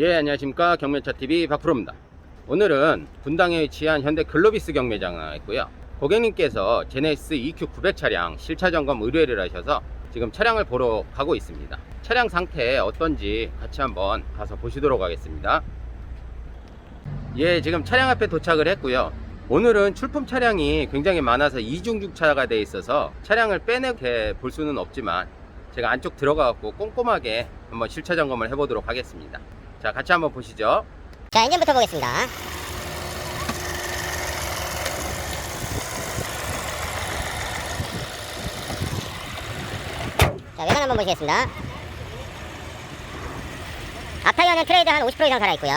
예, 안녕하십니까. 경매차TV 박프로입니다. 오늘은 분당에 위치한 현대 글로비스 경매장에 있고요. 고객님께서 제네시스 EQ 900 차량 실차 점검 의뢰를 하셔서 지금 차량을 보러 가고 있습니다. 차량 상태 어떤지 같이 한번 가서 보시도록 하겠습니다. 예, 지금 차량 앞에 도착을 했고요. 오늘은 출품 차량이 굉장히 많아서 이중 주차가 돼 있어서 차량을 빼내게 볼 수는 없지만 제가 안쪽 들어가 갖고 꼼꼼하게 한번 실차 점검을 해 보도록 하겠습니다. 자, 같이 한번 보시죠. 자, 엔진부터 보겠습니다. 자, 외관 한번 보시겠습니다. 앞타이어는 트레이드 한 50% 이상 살아있고요.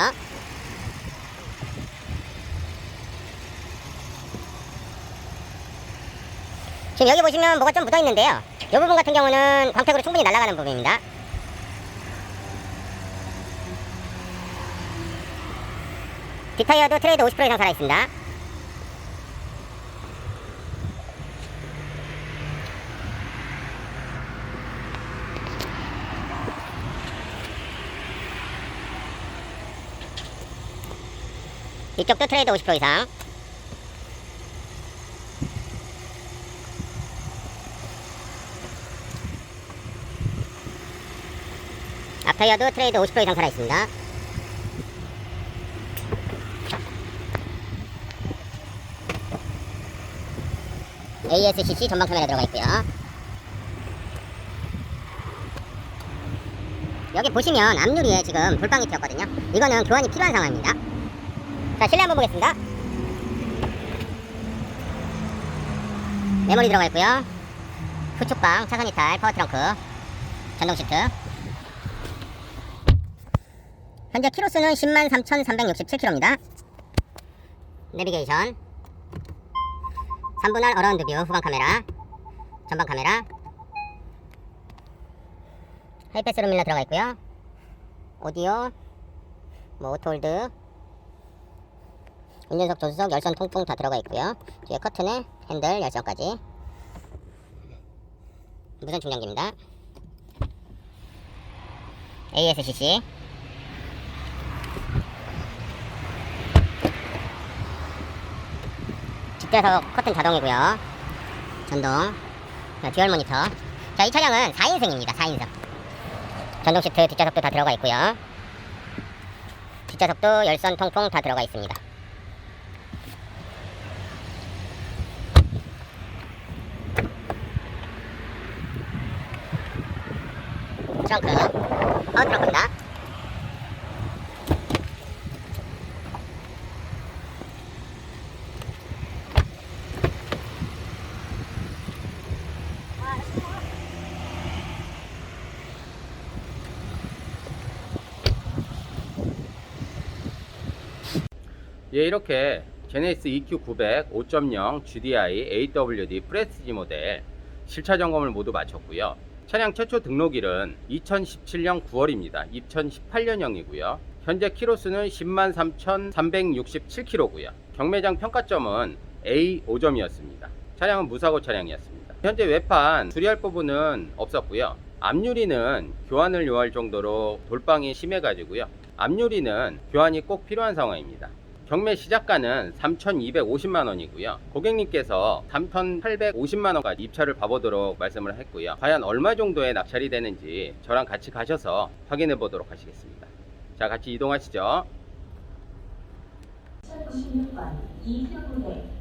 지금 여기 보시면 뭐가 좀 묻어있는데요. 이 부분 같은 경우는 광택으로 충분히 날아가는 부분입니다. 뒷타이어도 트레이드 50% 이상 살아있습니다. 이쪽도 트레이드 50% 이상. 앞타이어도 트레이드 50% 이상 살아있습니다. ASCC 전방 카메라 들어가 있고요. 여기 보시면 앞유리에 지금 돌방이 튀었거든요. 이거는 교환이 필요한 상황입니다. 자, 실내 한번 보겠습니다. 메모리 들어가 있고요. 후축방, 차선 이탈, 파워 트렁크, 전동 시트. 현재 키로수는 10만 3,367km입니다. 내비게이션, 3분할 어라운드 뷰 후방 카메라. 전방 카메라. 하이패스 룸밀러 들어가 있고요. 오디오. 뭐 오토홀드. 운전석 조수석 열선 통풍 다 들어가 있고요. 뒤에 커튼에 핸들 열선까지. 무선 충전기입니다. ASCC 뒷좌석 커튼 자동이고요. 전동. 자, 듀얼 모니터. 자, 이 차량은 4인승입니다. 4인승. 전동 시트 뒷좌석도 다 들어가 있고요. 뒷좌석도 열선 통풍 다 들어가 있습니다. 트렁크. 파워 트렁크입니다. 예, 이렇게 제네시스 EQ 900 5.0 GDI AWD 프레스티지 모델 실차 점검을 모두 마쳤고요. 차량 최초 등록일은 2017년 9월입니다. 2018년형이고요. 현재 키로수는 10만 3,367km고요. 경매장 평가점은 A 5점이었습니다. 차량은 무사고 차량이었습니다. 현재 외판 수리할 부분은 없었고요. 앞유리는 교환을 요할 정도로 돌방이 심해가지고요. 앞유리는 교환이 꼭 필요한 상황입니다. 경매 시작가는 3,250만 원이고요. 고객님께서 3,850만 원까지 입찰을 봐보도록 말씀을 했고요. 과연 얼마 정도의 낙찰이 되는지 저랑 같이 가셔서 확인해 보도록 하시겠습니다. 자, 같이 이동하시죠. 2016번 이수구대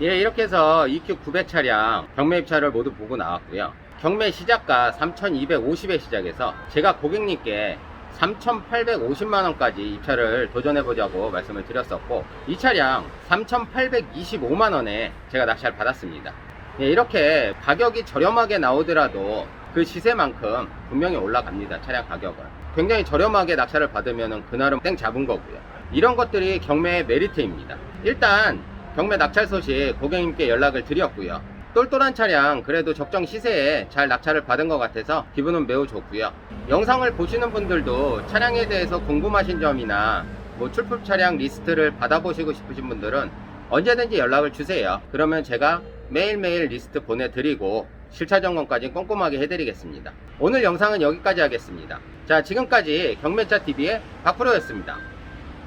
예, 이렇게 해서 EQ 900 차량 경매 입찰을 모두 보고 나왔고요. 경매 시작가 3,250에 시작해서 제가 고객님께 3,850만 원까지 입찰을 도전해 보자고 말씀을 드렸었고 이 차량 3,825만 원에 제가 낙찰 받았습니다. 예, 이렇게 가격이 저렴하게 나오더라도 그 시세만큼 분명히 올라갑니다. 차량 가격은. 굉장히 저렴하게 낙찰을 받으면 그날은 땡 잡은 거고요. 이런 것들이 경매의 메리트입니다. 일단 경매 낙찰 소식 고객님께 연락을 드렸고요. 똘똘한 차량 그래도 적정 시세에 잘 낙찰을 받은 것 같아서 기분은 매우 좋고요. 영상을 보시는 분들도 차량에 대해서 궁금하신 점이나 뭐 출품 차량 리스트를 받아보시고 싶으신 분들은 언제든지 연락을 주세요. 그러면 제가 매일매일 리스트 보내드리고 실차 점검까지 꼼꼼하게 해드리겠습니다. 오늘 영상은 여기까지 하겠습니다. 자, 지금까지 경매차 TV의 박프로였습니다.